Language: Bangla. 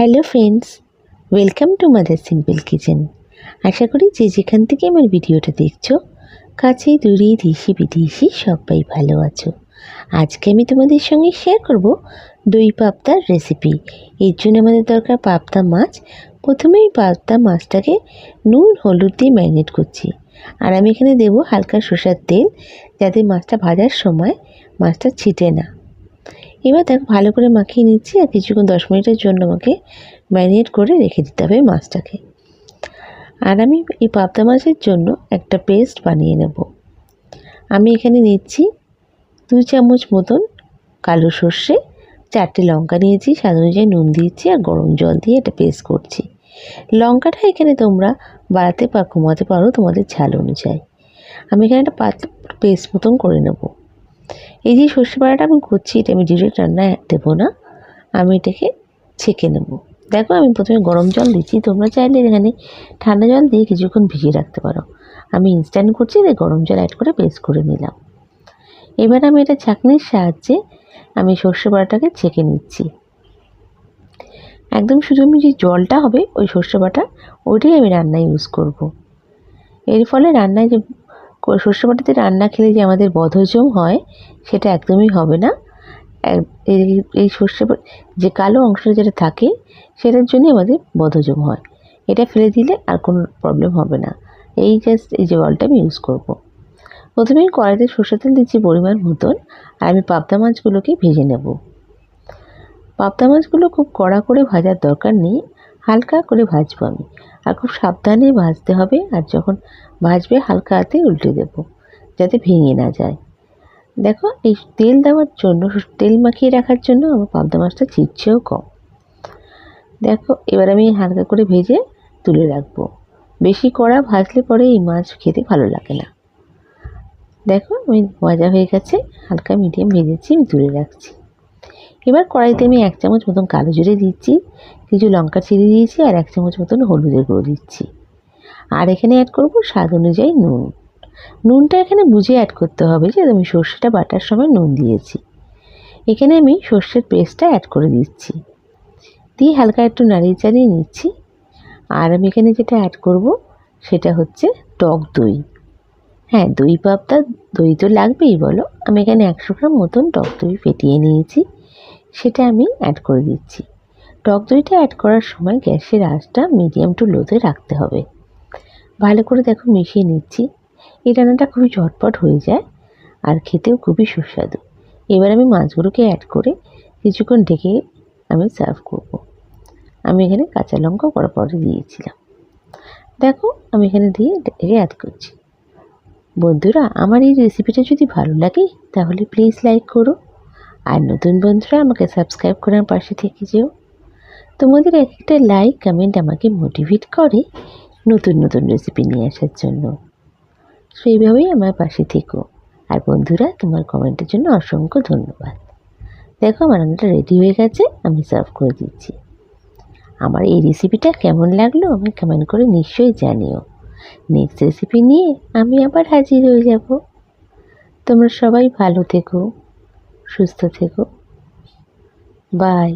Hello friends, welcome to mother simple kitchen. আশা করি যে যেখান থেকে আমার ভিডিওটা দেখছ, কাছে, দূরে, দেশি, বিদেশি সবাই ভালো আছো। আজকে আমি তোমাদের সঙ্গে শেয়ার করব দই পাবদার রেসিপি এর জন্য আমাদের দরকার পাবদা মাছ। প্রথমেই পাবদা মাছটাকে নুন, হলুদ দিয়ে ম্যারিনেট করছি। আর আমি এখানে দেবো হালকা সর্ষার তেল, যাতে মাছটা ভাজার সময় মাছটা ছিটে না। এবার দেখো, ভালো করে মাখিয়ে নিচ্ছি আর কিছুক্ষণ, দশ মিনিটের জন্য আমাকে ম্যারিনেট করে রেখে দিতে হবে মাছটাকে। আর আমি এই পাবদা মাছের জন্য একটা পেস্ট বানিয়ে নেব। আমি এখানে নিচ্ছি দুই চামচ মতন কালো সর্ষে, চারটে লঙ্কা নিয়েছি, স্বাদ অনুযায়ী নুন দিয়েছি আর গরম জল দিয়ে এটা পেস্ট করছি। লঙ্কাটা এখানে তোমরা বাড়াতে বা কমাতে পারো তোমাদের ঝাল অনুযায়ী। আমি এখানে একটা পাত পেস্ট মতন করে নেব। এই যে সর্ষে বাটাটা আমি করছি, এটা আমি ডিরেক্ট রান্নায় দেবো না। আমি এটাকে ছেঁকে নেব। দেখো আমি প্রথমে গরম জল দিচ্ছি, তোমরা চাইলে এখানে ঠান্ডা জল দিয়ে কিছুক্ষণ ভিজিয়ে রাখতে পারো। আমি ইনস্ট্যান্ট করছি তাই গরম জল অ্যাড করে পেস্ট করে নিলাম। এবার আমি এটা ছাঁকনির সাহায্যে আমি সর্ষে বাটাটাকে ছেঁকে নিচ্ছি। একদম শুধু আমি যে জলটা হবে, ওই সর্ষে বাটা, ওইটাই আমি রান্নায় ইউজ করব। এর ফলে রান্নায় যে সর্ষে বাটাতে রান্না খেলে যে আমাদের বদহজম হয়, সেটা একদমই হবে না। এই সর্ষে যে কালো অংশটা যেটা থাকে, সেটার জন্যই আমাদের বদহজম হয়। এটা ফেলে দিলে আর কোনো প্রবলেম হবে না। এই জাস্ট এই যে জলটা আমি ইউজ করব। প্রথমে কড়াইতে সর্ষে তেল দিচ্ছি পরিমাণ মতন, আর আমি পাবদা মাছগুলোকে ভেজে নেব। পাবদা মাছগুলো খুব কড়া করে ভাজার দরকার নেই। হালকা করে ভাজবো আমি। আর খুব সাবধানে ভাজতে হবে, আর যখন ভাজবে হালকা হাতে উল্টে দেব, যাতে ভেঙে না যায়। দেখো, এই তেল দেওয়ার জন্য, তেল মাখিয়ে রাখার জন্য আমার পাবদা মাছটা ছিটছেও কম। দেখো, এবার আমি হালকা করে ভেজে তুলে রাখব। বেশি কড়া ভাজলে পরে এই মাছ খেতে ভালো লাগে না। দেখো, আমি ভাজা হয়ে গেছে, হালকা মিডিয়াম ভেজেছি, আমি তুলে রাখছি। এবার কড়াইতে আমি এক চামচ মতন কালো জিরে দিচ্ছি, কিছু লঙ্কা ছিঁড়ে দিয়েছি আর এক চামচ মতন হলুদের গুঁড়ো দিচ্ছি। আর এখানে অ্যাড করব স্বাদ অনুযায়ী নুন। নুনটা এখানে বুঝে অ্যাড করতে হবে যে আমি সর্ষেটা বাটার সময় নুন দিয়েছি। এখানে আমি সর্ষের পেস্টটা অ্যাড করে দিচ্ছি। দিয়ে হালকা একটু নাড়িয়ে চাড়িয়ে নিচ্ছি। আর আমি এখানে যেটা অ্যাড করব সেটা হচ্ছে টক দই। হ্যাঁ দই পাবদা, দই তো লাগবেই বলো। আমি এখানে একশো গ্রাম মতন টক দই ফেটিয়ে নিয়েছি। সেটা আমি অ্যাড করে দিচ্ছি। টক দইটা অ্যাড করার সময় গ্যাসের আঁচটা মিডিয়াম টু লোতে রাখতে হবে। ভালো করে দেখো মিশিয়ে নিচ্ছি। এই রান্নাটা খুবই ঝটপট হয়ে যায় আর খেতেও খুবই সুস্বাদু। এবার আমি মাছগুলোকে অ্যাড করে কিছুক্ষণ ঢেকে আমি সার্ভ করব। আমি এখানে কাঁচা লঙ্কা পরে দিয়েছিলাম। দেখো আমি এখানে দিয়ে ঢেকে অ্যাড করছি। বন্ধুরা, আমার এই রেসিপিটা যদি ভালো লাগে, তাহলে প্লিজ লাইক করো। আর নতুন বন্ধুরা, আমাকে সাবস্ক্রাইব করার পাশে থেকে যেও। তোমাদের এক একটা লাইক কমেন্ট আমাকে মোটিভেট করে নতুন নতুন রেসিপি নিয়ে আসার জন্য। সেইভাবেই আমার পাশে থেকো। আর বন্ধুরা, তোমার কমেন্টের জন্য অসংখ্য ধন্যবাদ। দেখো, আমার রান্নাটা রেডি হয়ে গেছে, আমি সার্ভ করে দিচ্ছি। আমার এই রেসিপিটা কেমন লাগল আমি কমেন্ট করে নিশ্চয়ই জানিও। নেক্সট রেসিপি নিয়ে আমি আবার হাজির হয়ে যাব। তোমরা সবাই ভালো থেকো। সুস্থ থেকো। বাই